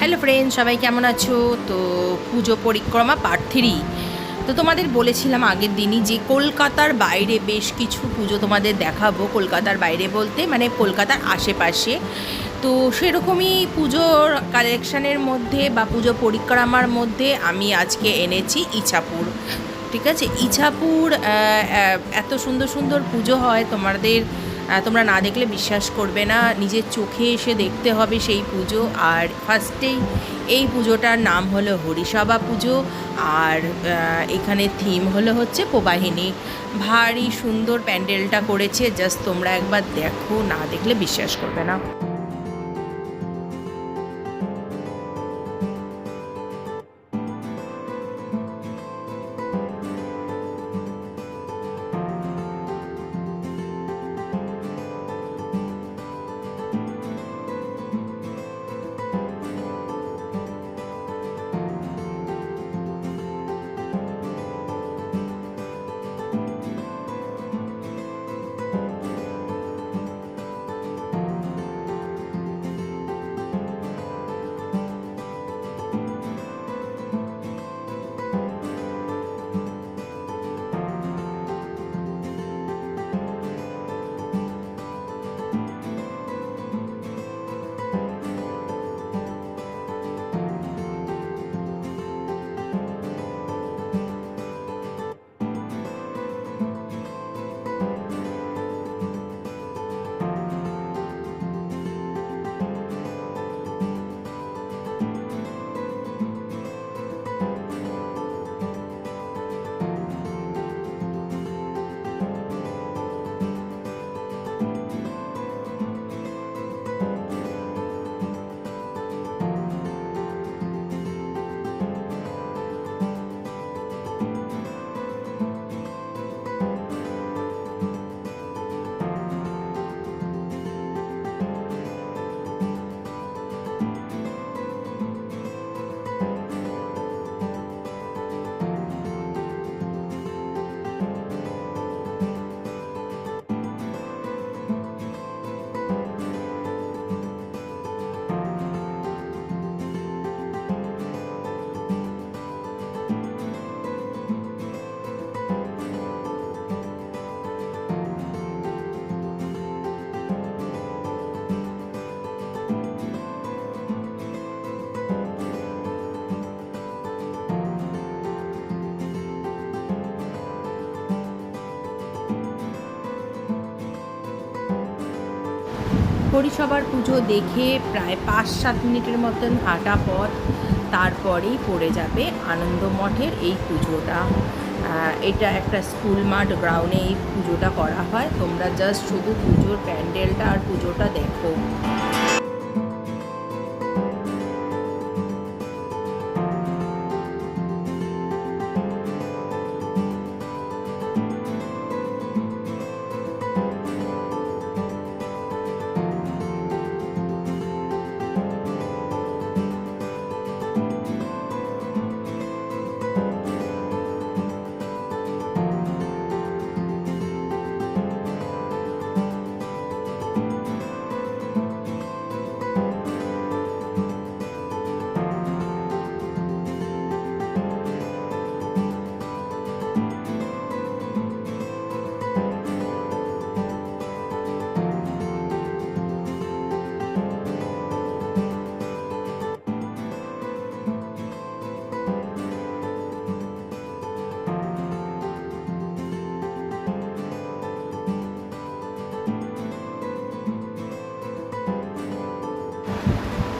Hello friend সবাই কেমন আছো? তো পুজো পরিক্রমা পার্ট তো তোমাদের বলেছিলাম আগের দিনই যে কলকাতার বাইরে বেশ কিছু পুজো তোমাদের দেখাবো কলকাতার বাইরে বলতে মানে কলকাতার আশেপাশে। তো সেরকমই পুজোর কালেকশানের মধ্যে বা পুজো পরিক্রমার মধ্যে আমি আজকে এনেছি ইছাপুর। ঠিক আছে? ইছাপুর এত সুন্দর সুন্দর পুজো হয় তোমাদের তোমরা না দেখলে বিশ্বাস করবে না। নিজের চোখে এসে দেখতে হবে সেই পুজো। আর ফার্স্টেই এই পুজোটার নাম হলো হরিসভা পুজো। আর এখানে থিম হলো হচ্ছে প্রবাহিনী। ভারী সুন্দর প্যান্ডেলটা করেছে। জাস্ট তোমরা একবার দেখো, না দেখলে বিশ্বাস করবে না। পরিসভার পুজো দেখে প্রায় পাঁচ সাত মিনিটের মতন হাঁটা পথ তারপরেই পড়ে যাবে আনন্দ মঠের এই পুজোটা। এটা একটা স্কুল মাঠ গ্রাউন্ডে এই পুজোটা করা হয়। তোমরা জাস্ট শুধু পুজোর প্যান্ডেলটা আর পুজোটা দেখো।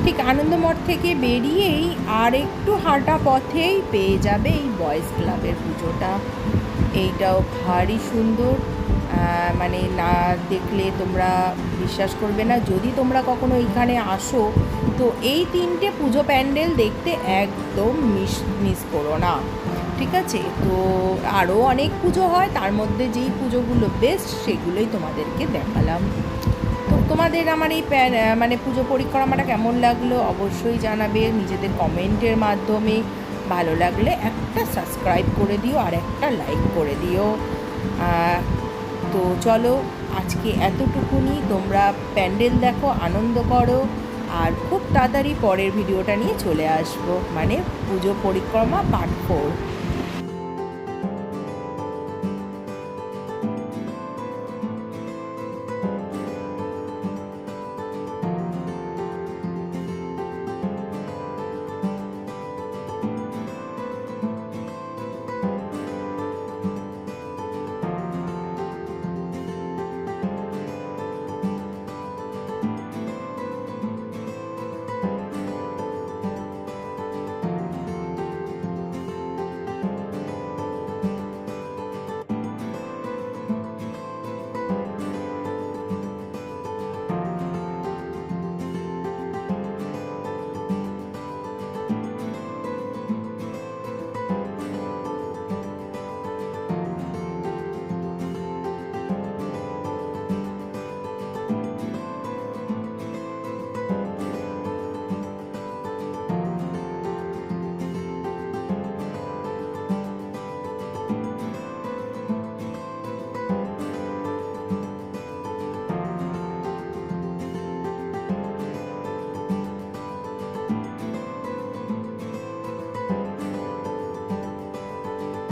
ঠিক আনন্দমঠ থেকে বেরিয়েই আর একটু হাঁটা পথেই পেয়ে যাবে এই বয়েজ ক্লাবের পুজোটা। এইটাও ভারী সুন্দর। মানে না দেখলে তোমরা বিশ্বাস করবে না। যদি তোমরা কখনো এইখানে আসো, তো এই তিনটে পুজো প্যান্ডেল দেখতে একদম মিস মিস করো না। ঠিক আছে? তো আরও অনেক পুজো হয়। তার মধ্যে যেই পুজোগুলো বেস্ট সেগুলোই তোমাদেরকে দেখালাম। তোমাদের আমার এই মানে পুজো পরিক্রমাটা কেমন লাগল? অবশ্যই জানাবে নিজেদের কমেন্টের মাধ্যমে। ভালো লাগলে একটা সাবস্ক্রাইব করে দিও আর একটা লাইক করে দিও। তো চলো আজকে এতটুকুনি। তোমরা প্যান্ডেল দেখো, আনন্দ করো আর খুব তাড়াতাড়ি পরের ভিডিওটা নিয়ে চলে আসব। মানে পুজো পরিক্রমা পার্ট ফোর